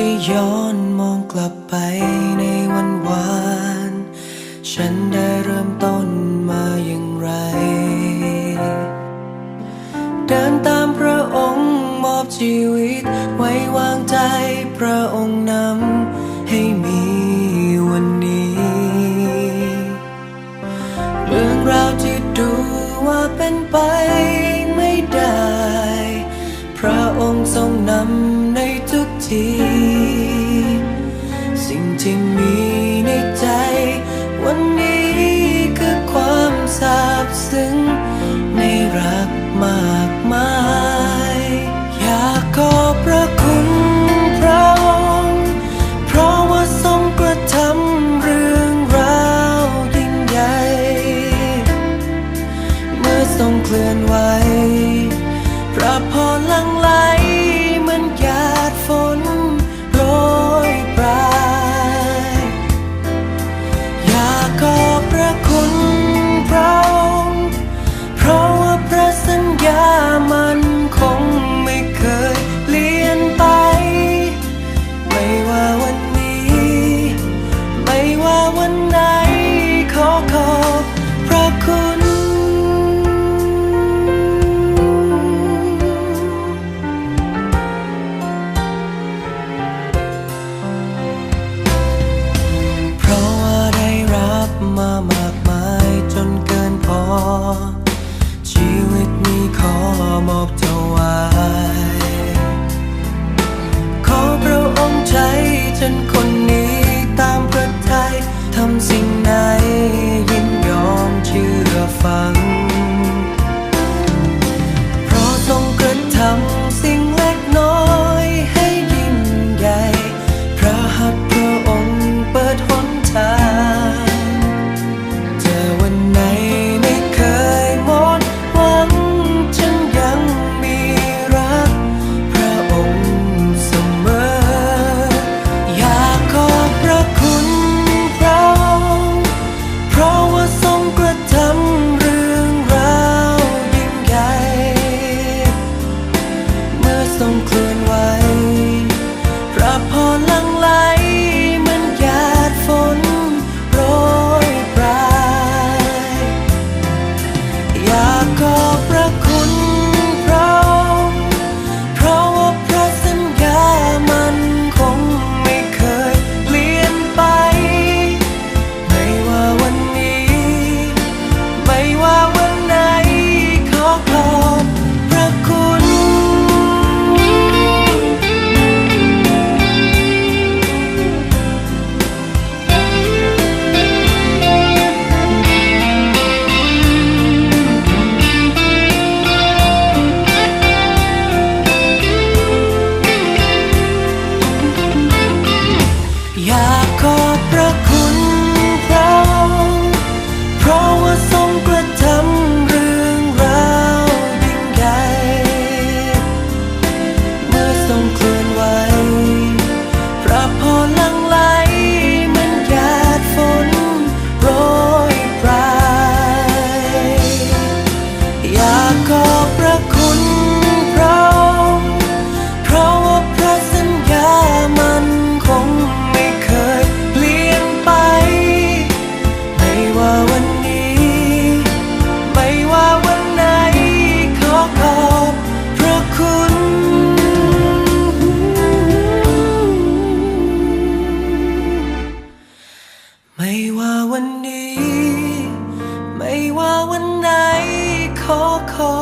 ที่ย้อนมองกลับไปในวันวาน ฉันได้เริ่มต้นมาอย่างไร เดินตามพระองค์มอบชีวิต ไว้วางใจพระองค์นำให้มีวันนี้ เรื่องราวที่ดูว่าเป็นไปไม่ได้ พระองค์ทรงนำในทุกที จนเกินพอ ชีวิตนี้ขอมอบเธ ako ไม่ว่าวันนี้ ไม่ว่าวันไหนขอขอ